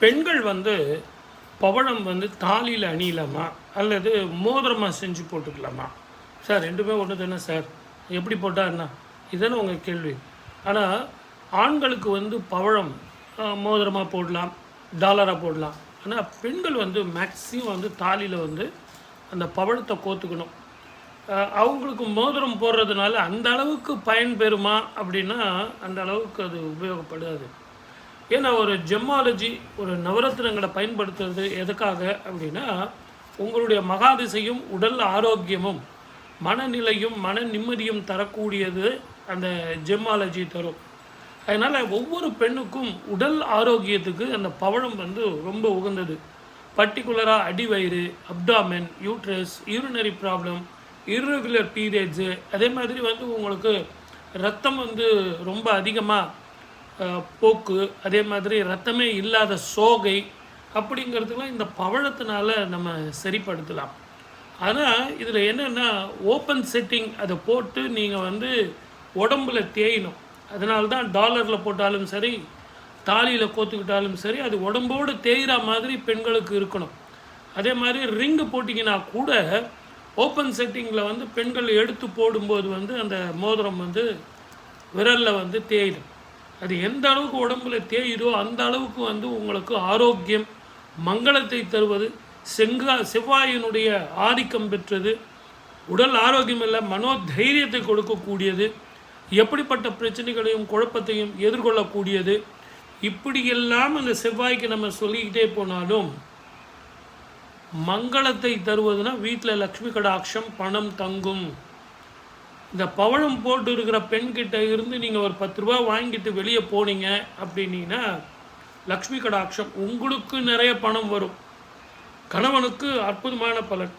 பெண்கள் வந்து பவழம் வந்து தாலியில் அணியலாமா? அல்லது மோதிரமாக செஞ்சு போட்டுக்கலாமா? சார் ரெண்டுமே ஒன்று தானே சார்? எப்படி போட்டால் என்ன? இதுதானே உங்கள் கேள்வி. ஆனால் ஆண்களுக்கு வந்து பவழம் மோதிரமாக போடலாம் டாலராக போடலாம். ஆனால் பெண்கள் வந்து மேக்ஸிமம் வந்து தாலியில் வந்து அந்த பவழத்தை கோத்துக்கணும். அவங்களுக்கு மோதிரம் போடுறதுனால அந்த அளவுக்கு பயன் பெறுமா? அப்படின்னா அந்த அளவுக்கு அது உபயோகப்படாது. ஏன்னா ஒரு ஜெம்மாலஜி ஒரு நவரத்னங்களை பயன்படுத்துறது எதுக்காக அப்படின்னா உங்களுடைய மகாதிசையும் உடல் ஆரோக்கியமும் மனநிலையும் மன நிம்மதியும் தரக்கூடியது அந்த ஜெம்மாலஜி தரும். அதனால் ஒவ்வொரு பெண்ணுக்கும் உடல் ஆரோக்கியத்துக்கு அந்த பவழம் வந்து ரொம்ப உகந்தது. பர்டிகுலராக அடிவயிறு abdomen uterus urinary problem irregular periods அதே மாதிரி வந்து உங்களுக்கு ரத்தம் வந்து ரொம்ப அதிகமாக போக்கு அதே மாதிரி ரத்தமே இல்லாத சோகை அப்படிங்கிறதுலாம் இந்த பவழத்தினால நம்ம சரிப்படுத்தலாம். ஆனால் இதில் என்னென்னா ஓப்பன் செட்டிங் அதை போட்டு நீங்கள் வந்து உடம்புல தேயணும். அதனால தான் டாலரில் போட்டாலும் சரி தாலியில் கோத்துக்கிட்டாலும் சரி அது உடம்போடு தேய்கிற மாதிரி பெண்களுக்கு இருக்கணும். அதே மாதிரி ரிங்கு போட்டிங்கன்னா கூட ஓப்பன் செட்டிங்கில் வந்து பெண்கள் எடுத்து போடும்போது வந்து அந்த மோதிரம் வந்து விரலில் வந்து தேயிடும். அது எந்த அளவுக்கு உடம்புல தேயுதோ அந்த அளவுக்கு வந்து உங்களுக்கு ஆரோக்கியம் மங்களத்தை தருவது செங்கா செவ்வாயினுடைய ஆதிக்கம் பெற்றது உடல் ஆரோக்கியம் இல்லை மனோதைரியத்தை கொடுக்கக்கூடியது எப்படிப்பட்ட பிரச்சனைகளையும் குழப்பத்தையும் எதிர்கொள்ளக்கூடியது. இப்படியெல்லாம் அந்த செவ்வாய்க்கு நம்ம சொல்லிக்கிட்டே போனாலும் மங்களத்தை தருவதுன்னா வீட்டில் லக்ஷ்மி கடாட்சம் பணம் தங்கும். இந்த பவழம் போட்டு இருக்கிற பெண்கிட்ட இருந்து நீங்கள் ஒரு பத்து ரூபா வாங்கிட்டு வெளியே போனீங்க அப்படின்னீங்கன்னா லக்ஷ்மி கடாட்சம் உங்களுக்கு நிறைய பணம் வரும். கணவனுக்கு அற்புதமான பலன்.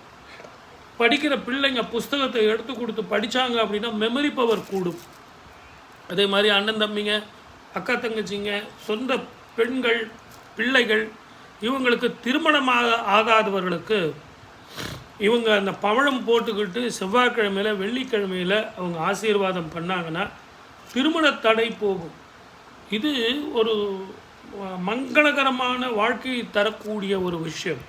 படிக்கிற பிள்ளைங்க புஸ்தகத்தை எடுத்து கொடுத்து படித்தாங்க அப்படின்னா மெமரி பவர் கூடும். அதே மாதிரி அண்ணன் தம்பிங்க அக்கா தங்கச்சிங்க சொந்த பெண்கள் பிள்ளைகள் இவங்களுக்கு திருமணமாக ஆகாதவர்களுக்கு இவங்க அந்த பவழம் போட்டுக்கிட்டு செவ்வாய்க்கிழமையில் வெள்ளிக்கிழமையில் அவங்க ஆசீர்வாதம் பண்ணாங்கன்னா திருமண தடை போகும். இது ஒரு மங்களகரமான வாழ்க்கையை தரக்கூடிய ஒரு விஷயம்.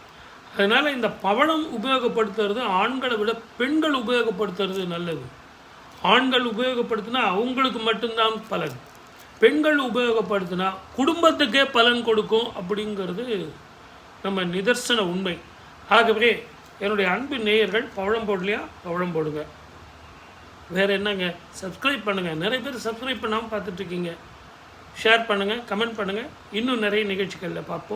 அதனால் இந்த பவழம் உபயோகப்படுத்துறது ஆண்களை விட பெண்கள் உபயோகப்படுத்துறது நல்லது. ஆண்கள் உபயோகப்படுத்தினா அவங்களுக்கு மட்டும்தான் பலன். பெண்கள் உபயோகப்படுத்தினா குடும்பத்துக்கே பலன் கொடுக்கும் அப்படிங்கிறது நம்ம நிதர்சன உண்மை. ஆகவே என்னுடைய அன்பு நேயர்கள் பவழம் போடலையா? பவழம் போடுங்க. வேறு என்னங்க? சப்ஸ்கிரைப் பண்ணுங்கள் நிறைய பேர் சப்ஸ்கிரைப் பண்ணாமல் பார்த்துட்ருக்கீங்க ஷேர் பண்ணுங்கள் கமெண்ட் பண்ணுங்கள் இன்னும் நிறைய நிகழ்ச்சிகளில் பார்ப்போம்.